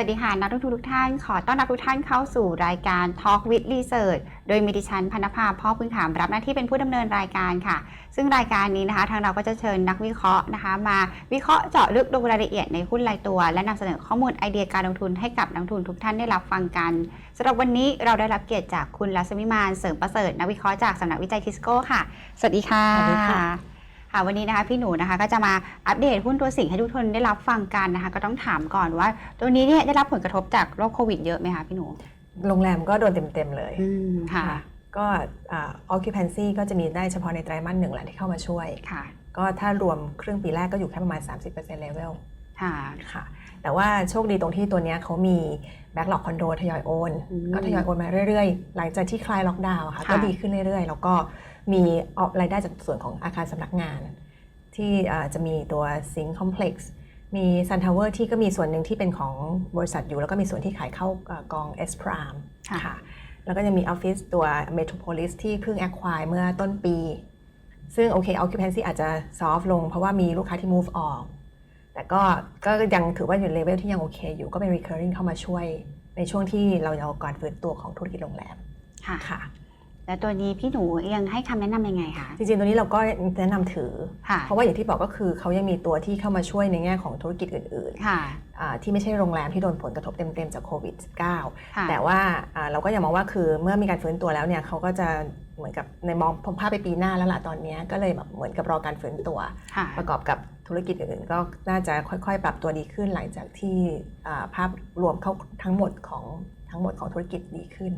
วัสดีค่ะ นักลงทุนทุกท่าน ขอต้อนรับทุกท่านเข้าสู่รายการ Talk with Research โดยมีดิฉันพนภาพ่อพึ่งถามรับหน้าที่เป็นผู้ดำเนินรายการค่ะ ซึ่งรายการนี้นะคะ ทางเราก็จะเชิญนักวิเคราะห์นะคะ มาวิเคราะห์เจาะลึกลงรายละเอียดในหุ้นรายตัว และนำเสนอข้อมูลไอเดียการลงทุนให้กับนักลงทุนทุกท่านได้รับฟังกันสำหรับวันนี้เราได้รับเกียรติจากคุณรัศมิมานเสริมประเสริฐนักวิเคราะห์จากสำนักวิจัยทิสโก้ค่ะ สวัสดีค่ะสวัสดีค่ะ ค่ะวันนี้นะคะพี่หนูนะคะก็จะมาอัปเดตหุ้นตัวสิ่งให้ทุกคนได้รับฟังกันนะคะ ก็ต้องถามก่อนว่า ตัวนี้เนี่ยได้รับผลกระทบจากโรคโควิดเยอะไหมคะพี่หนู โรงแรมก็โดนเต็มๆเลยอืมค่ะ ก็อ่า occupancy ก็จะมีได้เฉพาะในไตรมาสหนึ่งแหละที่เข้ามาช่วยค่ะ ก็ถ้ารวมครึ่งปีแรกก็อยู่แค่ประมาณ 30% level ค่ะค่ะ แต่ว่าโชคดีตรงที่ตัวเนี้ยเขามี backlog คอนโดทยอยโอนอืมก็ทยอยโอนมาเรื่อยๆ หลังจากที่คลายล็อกดาวน์อะค่ะค่ะก็ดีขึ้นเรื่อยๆ แล้วก็ มีออกรายได้จากส่วนของอาคารสำนักงาน ที่อ่าจะมีตัว Sync Complex มี Sun Tower ที่ก็มีส่วนหนึ่งที่เป็นของบริษัทอยู่ แล้วก็มีส่วนที่ขายเข้าอ่ากอง S Prime ค่ะค่ะแล้วก็จะมีออฟฟิศตัว Metropolis ที่เพิ่ง acquire เมื่อต้นปี ซึ่งโอเค occupancy อาจจะ soft ลง เพราะว่ามีลูกค้าที่ move ออก แต่ก็ก็ยังถือว่าอยู่เลเวลที่ยังโอเค อยู่ก็เป็น recurring เข้ามาช่วยในช่วงที่เราเอาการฟื้นตัวของธุรกิจโรงแรมค่ะค่ะ แล้วตัวนี้พี่หนูยังให้คำแนะนำยังไงคะจริงๆตัวนี้เราก็แนะนำถือค่ะเพราะว่าอย่างที่บอกก็คือเขายังมีตัวที่เข้ามาช่วยในแง่ของธุรกิจอื่นค่ะๆอ่าที่ไม่ใช่โรงแรมที่โดนผลกระทบเต็มๆจากโควิดค่ะ -19 แต่ว่าอ่าเราก็ยังมองว่าคือเมื่อมีการฟื้นตัวแล้วเนี่ยเขาก็จะเหมือนกับในมองภาพไปปีหน้าแล้วล่ะตอนเนี้ยก็เลยแบบเหมือนกับรอการฟื้นตัวค่ะประกอบกับธุรกิจอื่นๆก็น่าจะค่อยๆ ปรับตัวดีขึ้นหลังจากที่อ่าภาพรวมเข้าทั้งหมดของทั้งหมดของธุรกิจดีขึ้น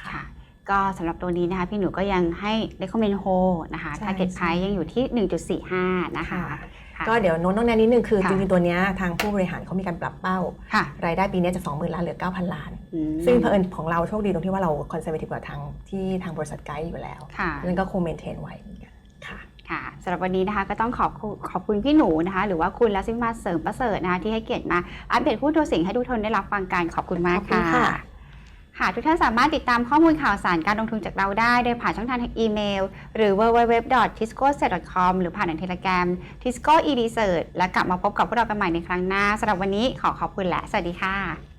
ค่ะค่ะ ก็สำหรับตัวนี้นะคะพี่หนูก็ยังให้ recommend hold นะคะ ใช่ target ใช่ price ยังอยู่ที่ 1.45 นะคะ ค่ะค่ะก็เดี๋ยวโน้นต้องแนะนิดนึงคือค่ะ จริงๆตัวเนี้ยทางผู้บริหารเขามีการปรับเป้า ค่ะรายได้ปีนี้จะ 20,000ล้านเหลือ 9,000 ล้าน อืมซึ่งเผอิญของเราโชคดีตรงที่ว่าเราคอนเซอร์เวทีฟกว่าทางที่ทางบริษัทไกด์อยู่แล้วค่ะ นั่นก็คงเมนเทนไว้เหมือนกันค่ะ ค่ะสำหรับวันนี้นะคะก็ต้องขอบคุณขอบคุณพี่หนูนะคะ หรือว่าคุณลักษมิมาเสริมประเสริฐนะคะที่ให้เกียรติมาอัปเดตหุ้นตัวสิ่งให้ทุกคนได้รับฟังกันขอบคุณมากขอบคุณค่ะ ค่ะ ค่ะทุกท่านสามารถติดตามข้อมูลข่าวสารการลงทุนจากเราได้ โดยผ่านช่องทางอีเมล หรือ www.tisco.com หรือผ่านทางเทเลกรม tisco e research และกลับมาพบกับพวกเรากันใหม่ในครั้งหน้าสำหรับวันนี้ขอขอบคุณและ สวัสดีค่ะ